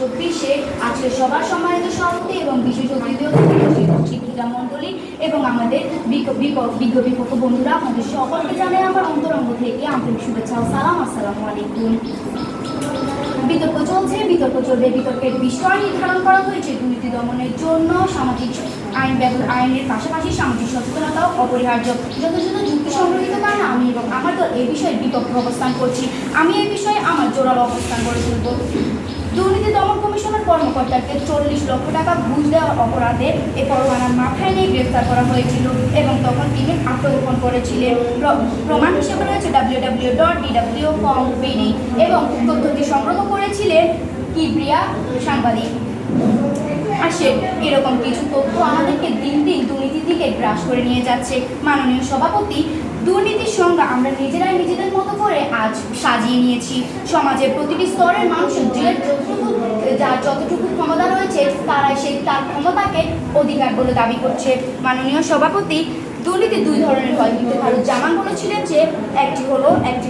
চব্বিশে আজকে সবার সম্মানিত সভাপতি এবং বিশেষ অতিথি মণ্ডলী এবং আমাদের বিজ্ঞ- বিপক্ষ বন্ধুরা আমাদের সকলকে জানাই আমার অন্তরঙ্গ থেকে আন্তরিক শুভেচ্ছা সালাম। আসসালামু আলাইকুম। বিতর্ক চলবে বিতর্কের বিষয় নির্ধারণ করা হয়েছে। দুর্নীতি দমনের জন্য সামাজিক আইন ব্যব- আইনের পাশাপাশি সামাজিক সচেতনতাও অপরিহার্য। যথাযথ যুক্তি সংগ্রহিত কারণে আমি এবং আমার দল এই বিষয়ে বিপক্ষে অবস্থান করছি। আমি এই বিষয়ে আমার জোরালো অবস্থান গড়ে তুলব। দুর্নীতি দমন কমিশনের কর্মকর্তাকে চল্লিশ লক্ষ টাকা ঘুষ দেওয়ার অপরাধে এ পরোয়ানার মাথায় নিয়ে গ্রেফতার করা হয়েছিল এবং তখন তিনি আত্মগোপন করেছিলেন। প্রমাণ হিসেবে রয়েছে W W dot DW com এবং তথ্যটি সংগ্রহ করেছিলেন কিবরিয়া সাংবাদিক। আসে, এরকম কিছু তথ্য আমাদেরকে দিন দিন দুর্নীতির দিকে গ্রাস করে নিয়ে যাচ্ছে। মাননীয় সভাপতি, দুর্নীতির সংজ্ঞা আমরা নিজেরাই নিজেদের মতো করে আজ সাজিয়ে নিয়েছি। সমাজের প্রতিটি স্তরের মানুষের যে যতটুকু যার যতটুকু ক্ষমতা রয়েছে, তারাই সেই, তার ক্ষমতাকে অধিকার বলে দাবি করছে। মাননীয় সভাপতি, দুর্নীতি দুই ধরনের হয়। কিন্তু ভারত জামান বলেছিলেন যে, একটি হলো, একটি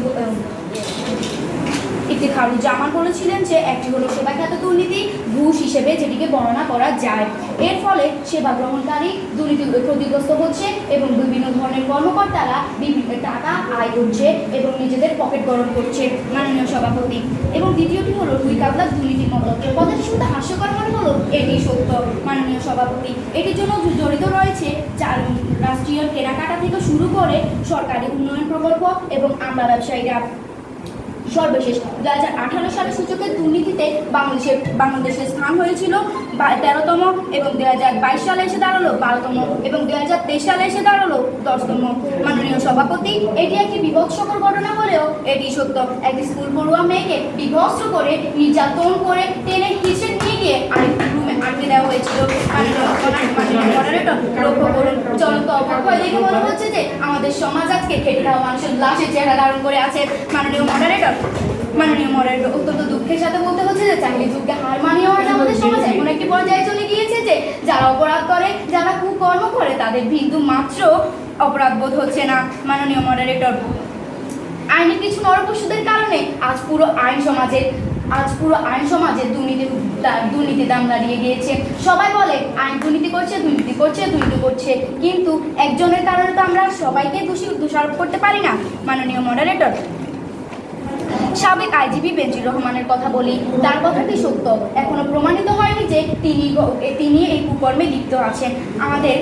ইফতিখারুল জামান বলেছিলেন যে একটি হলো সেবাখ্যাত দুর্নীতি, ঘুষ হিসেবে যেটিকে বর্ণনা করা যায়। এর ফলে সেবা গ্রহণকারী দুর্নীতি ক্ষতিগ্রস্ত হচ্ছে এবং বিভিন্ন ধরনের কর্মকর্তারা বিভিন্ন টাকা আয় করছে এবং নিজেদের পকেট গরম করছে। মাননীয় সভাপতি, এবং দ্বিতীয়টি হলো রুই কাতলা দুর্নীতির মতো কথাটি শুনতে হাস্যকর মনে হলো, এটি সত্য। মাননীয় সভাপতি, এটির জন্য জড়িত রয়েছে রাষ্ট্রীয় কেনাকাটা থেকে শুরু করে সরকারি উন্নয়ন প্রকল্প এবং আমরা ব্যবসায়ীরা। সর্বশেষ দু হাজার আঠারো সালের সূচকের দুর্নীতিতে বাংলাদেশের বাংলাদেশের স্থান হয়েছিল তেরোতম এবং দু হাজার বাইশ সালে এসে দাঁড়াল বারোতম এবং দু হাজার তেইশ সালে এসে দাঁড়াল দশতম মাননীয় সভাপতি এটি একটি বিভৎসকর ঘটনা হলেও এটি সত্য একটি স্কুল পড়ুয়া মেয়েকে বিভৎস করে নির্যাতন করে টেনে হিসেবে নিয়ে গিয়ে আরেকটি রুমে আটকে দেওয়া হয়েছিল মাননীয় লক্ষ্য করুন চলন্ত অবক্ষয় দেখে মনে হচ্ছে যে আমাদের সমাজ খেটে খাওয়া মানুষের লাশের চেহারা ধারণ করে আছে মাননীয় মডারেটর মাননীয় মডারেটর অত্যন্ত দুঃখের সাথে বলতে হচ্ছে যে চাকরি যুগকে হার মানিয়ে আজ আমাদের সমাজ এমন একটি পর্যায়ে চলে গিয়েছে যে যারা অপরাধ করে যারা কুকর্ম করে তাদের বিন্দু মাত্র অপরাধ বোধ হচ্ছে না মাননীয় মডারেটর আইনের কিছু নরপশুদের কারণে আজ পুরো আইন সমাজের আজ পুরো আইন সমাজে দুর্নীতি দুর্নীতি দাম দাঁড়িয়ে গিয়েছে। সবাই বলে, আইন দুর্নীতি করছে দুর্নীতি করছে দুর্নীতি করছে। কিন্তু একজনের কারণে তো আমরা সবাইকে দোষী, দোষারোপ করতে পারি না, মাননীয় মডারেটর সাবেক আইজিপি বেনজির রহমানের কথা বলি, তার কথাটি সত্য। এখনও প্রমাণিত হয়নি যে তিনি তিনি এই কুকর্মে লিপ্ত আছেন। আমাদের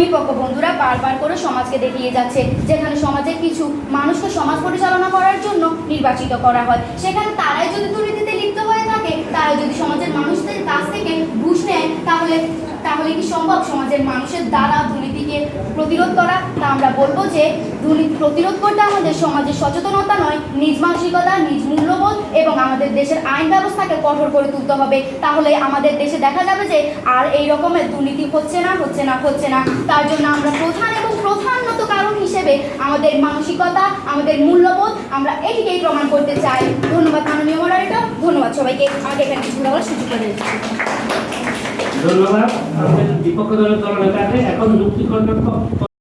বিপক্ষ বন্ধুরা বারবার করে সমাজকে দেখিয়ে যাচ্ছে, যেখানে সমাজের কিছু মানুষকে সমাজ পরিচালনা করার জন্য নির্বাচিত করা হয়। সেখানে তারাই যদি দুর্নীতিতে লিপ্ত হয়ে থাকে, তারা যদি সমাজের মানুষদের কাছ থেকে ঘুষ নেয়, তাহলে তাহলে কি সম্ভব? সমাজের মানুষের দ্বারা দুর্নীতিকে প্রতিরোধ করা, তা আমরা বলব যে দুর্নীতি প্রতিরোধ করতে আমাদের সমাজের সচেতনতা নয়, নিজ মানসিকতা, নিজ মূল্যবোধ এবং আমাদের দেশের আইন ব্যবস্থাকে কঠোর করে তুলতে হবে। তাহলে আমাদের দেশে দেখা যাবে যে আর এই রকমের দুর্নীতি হচ্ছে না হচ্ছে না হচ্ছে না। তার জন্য আমরা প্রধান এবং প্রধানত কারণ হিসেবে আমাদের মানসিকতা, আমাদের মূল্যবোধ আমরা এটিকেই প্রমাণ করতে চাই। ধন্যবাদ মাননীয় মডারেটর ধন্যবাদ সবাইকে। আমাকে এখানে সুযোগ করে ধন্যবাদ। আমাদের বিপক্ষ দলের দলনেতাকে এখন যুক্তিকর্ণ